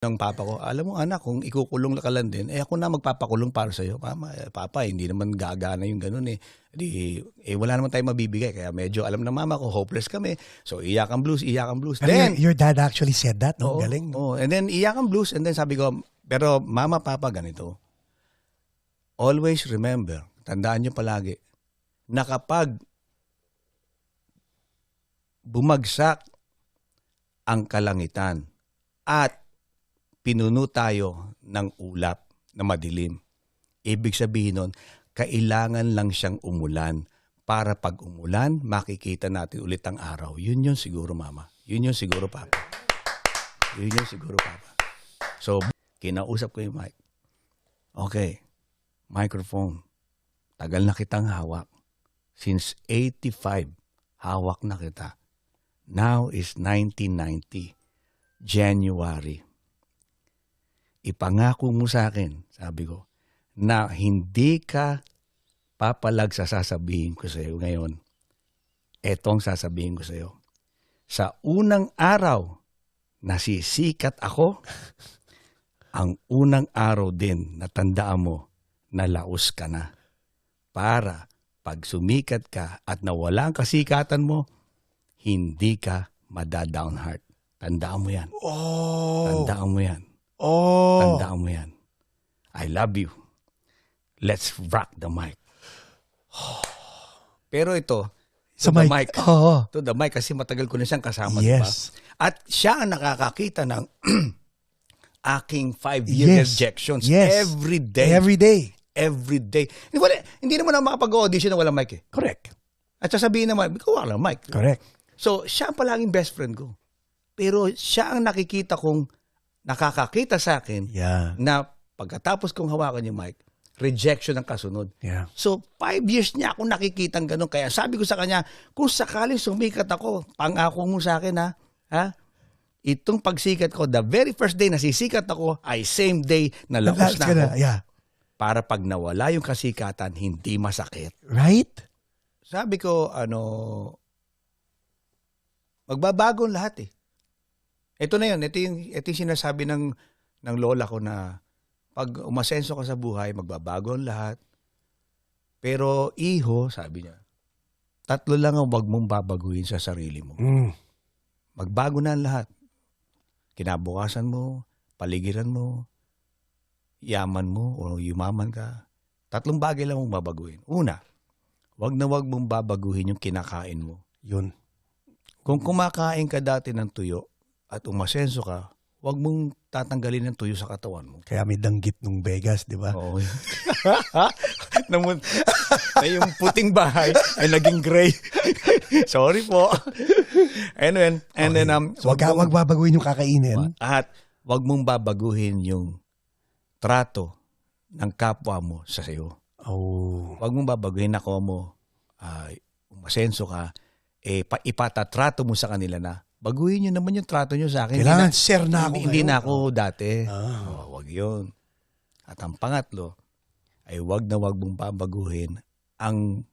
ng papa ko, alam mo anak, kung ikukulong ka lang din, eh ako na magpapakulong para sa'yo. Mama, eh, papa, hindi naman gagana yung ganun eh. Di, eh wala naman tayong mabibigay. Kaya medyo alam ng mama ko, hopeless kami. So iyak ang blues, iyak ang blues. Pero Then, your, your dad actually said that, no? Oo, Galing. oo. And then iyak ang blues and then sabi ko, pero mama, papa, ganito. Always remember, tandaan nyo palagi, na kapag bumagsak ang kalangitan at pinuno tayo ng ulap na madilim, ibig sabihin nun, kailangan lang siyang umulan para pag umulan, makikita natin ulit ang araw. Yun yun siguro, mama. Yun yun siguro, papa. Yun yun siguro, Papa. So, kinausap ko yung mic. Okay, microphone. Tagal na kitang hawak. Since 85, hawak na kita. Now is 1990, January. Ipangako mo sa akin, sabi ko, na hindi ka papalag sa sasabihin ko sa iyo ngayon. Etong sasabihin ko sa iyo. Sa unang araw nasisikat ako, ang unang araw din na tandaan mo na laos ka na. Para pag sumikat ka at nawala ang kasikatan mo, hindi ka madadown heart. Tandaan mo yan. Oh. Tandaan mo yan. Oh. Tandaan mo yan. I love you. Let's rock the mic. Pero ito, Sa to the mic. mic. Oo. To the mic kasi matagal ko na siyang kasama? Yes. At siya ang nakakakita ng aking five-year Yes. rejections Yes. every day. Every day. every day. Hindi, wala, hindi naman ako makapag-audition na walang mic eh. Correct. At sasabihin naman, ikaw wala mic. Correct. So, siya ang palaging best friend ko. Pero siya ang nakikita kong nakakakita sa akin Yeah. na pagkatapos kong hawakan yung mic, rejection ang kasunod. Yeah. So, five years niya ako nakikitang ganun. Kaya sabi ko sa kanya, kung sakaling sumikat ako, pangako mo sa akin ha, ha? Itong pagsikat ko, the very first day na sisikat ako, ay same day na laos na ako. na. Yeah. Para pag nawala yung kasikatan, hindi masakit. Right? Sabi ko, ano, magbabago ang lahat eh. Ito na yun, ito yung, ito yung sinasabi ng, ng lola ko na pag umasenso ka sa buhay, magbabago ang lahat. Pero iho, sabi niya, tatlo lang ang wag mong babaguhin sa sarili mo. Mm. Magbago na ang lahat. Kinabukasan mo, paligiran mo, yaman mo o yumaman ka. Tatlong bagay lang mong babaguhin. Una, wag na wag mong babaguhin yung kinakain mo. Yun. Kung kumakain ka dati ng tuyo at umasenso ka, wag mong tatanggalin ng tuyo sa katawan mo. Kaya may danggit nung Vegas, di ba? Oo. Namun, na yung puting bahay ay naging gray. Sorry po. And then, and then, um, So, wag, mong- wag babaguhin yung kakainin. at wag mong babaguhin yung trato ng kapwa mo sa sayo. Oh. Wag mong babaguhin ako mo, uh, umasenso ka, eh, pa, ipatatrato mo sa kanila na, baguhin nyo naman yung trato nyo sa akin. Kailangan Hindi share na ako hindi, hindi na ako dati. Ah. Oh, wag yun. At ang pangatlo, ay wag na wag mong babaguhin ang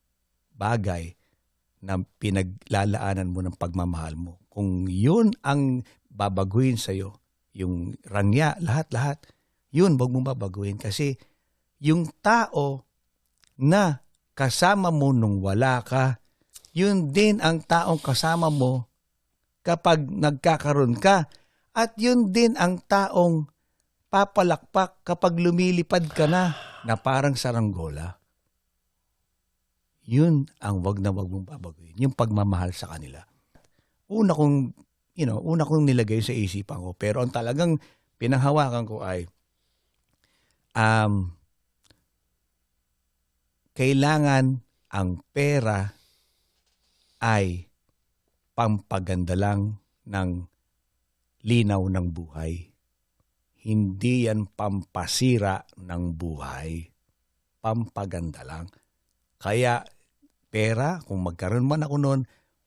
bagay na pinaglalaanan mo ng pagmamahal mo. Kung yun ang babaguhin sa'yo, yung rangya, lahat-lahat, yun wag mong babaguhin. Kasi yung tao na kasama mo nung wala ka, yun din ang taong kasama mo kapag nagkakaroon ka. At yun din ang taong papalakpak kapag lumilipad ka na na parang saranggola. Yun ang wag na wag mong babaguhin. Yung pagmamahal sa kanila. Una kong, you know, una kong nilagay sa isipan ko. Pero ang talagang pinanghawakan ko ay, um, kailangan ang pera ay pampaganda lang ng linaw ng buhay. Hindi yan pampasira ng buhay. Pampaganda lang. Kaya pera, kung magkaroon man ako noon,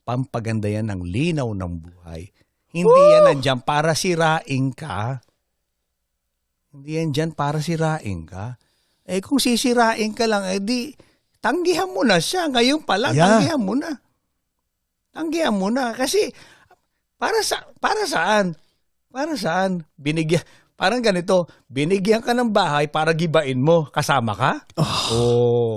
pampaganda yan ng linaw ng buhay. Hindi yan nandyan para sirain ka. Hindi yan dyan para sirain ka. Eh kung sisirain ka lang, eh di, tanggihan mo na siya. Ngayon pa lang, Yeah. tanggihan mo na. Tanggihan mo na. Kasi, para sa para saan? Para saan? Binigyan Parang ganito, binigyan ka ng bahay para gibain mo. Kasama ka? Oh.